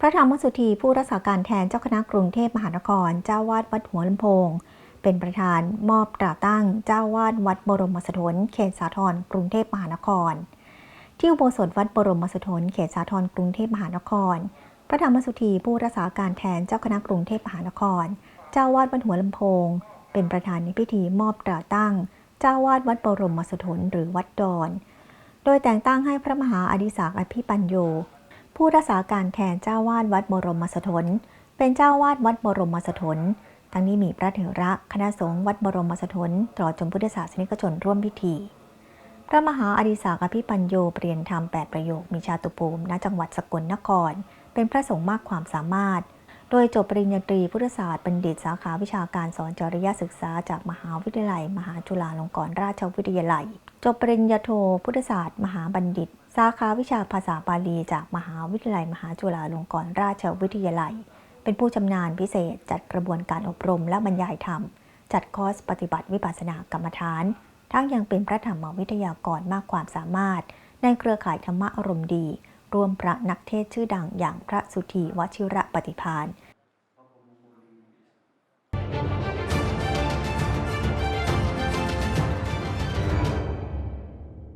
พระธรรมสุธีผู้รักษาการแทนเจ้าคณะกรุงเทพมหานคร เจ้าวาดวัดหัวลำโพง เป็นประธานมอบตราตั้งเจ้าวาดวัดบรมสถนเขตสาทรกรุงเทพมหานคร ที่อุโบสถวัดบรมสถนเขตสาทรกรุงเทพมหานคร พระธรรมสุธีผู้รักษาการแทนเจ้าคณะกรุงเทพมหานคร เจ้าวาดวัดหัวลำโพง เป็นประธานในพิธีมอบตราตั้ง เจ้าวาดวัดบรมสถนหรือวัดดอน โดยแต่งตั้งให้พระมหาอดิศักดิ์อภิปัญโย ผู้รักษาการแทนเจ้าวาดวัดบรมสถนเป็นเจ้าวาดวัดบรมสถนทั้งนี้มีพระเถระคณะสงฆ์วัดบรมสถนตลอดจนพุทธศาสนิกชนร่วมพิธี พระมหาอดิศักดิ์อภิปัญโยเปลี่ยนธรรมแปดประโยคมีชาตุภูมิณจังหวัดสกลนคร เป็นพระสงฆ์มากความสามารถ โดยจบปริญญาตรีพุทธศาสตร์บัณฑิตสาขาวิชาการสอนจริยศึกษาจากมหาวิทยาลัย มหาจุฬาลงกรณราชวิทยาลัย จบปริญญาโทพุทธศาสตร์ มหาบัณฑิต สาขาวิชาภาษาบาลีจากมหาวิทยาลัยมหาจุฬาลงกรณราชวิทยาลัย เป็นผู้ชำนาญพิเศษจัดกระบวนการอบรมและบรรยายธรรม จัดคอร์สปฏิบัติวิปัสสนากรรมฐาน ทั้งยังเป็นพระธรรมวิทยากรมากความสามารถ ในเครือข่ายธรรมะอารมณ์ดีร่วมพระนักเทศชื่อดังอย่างพระสุธีวชิระปฏิพาน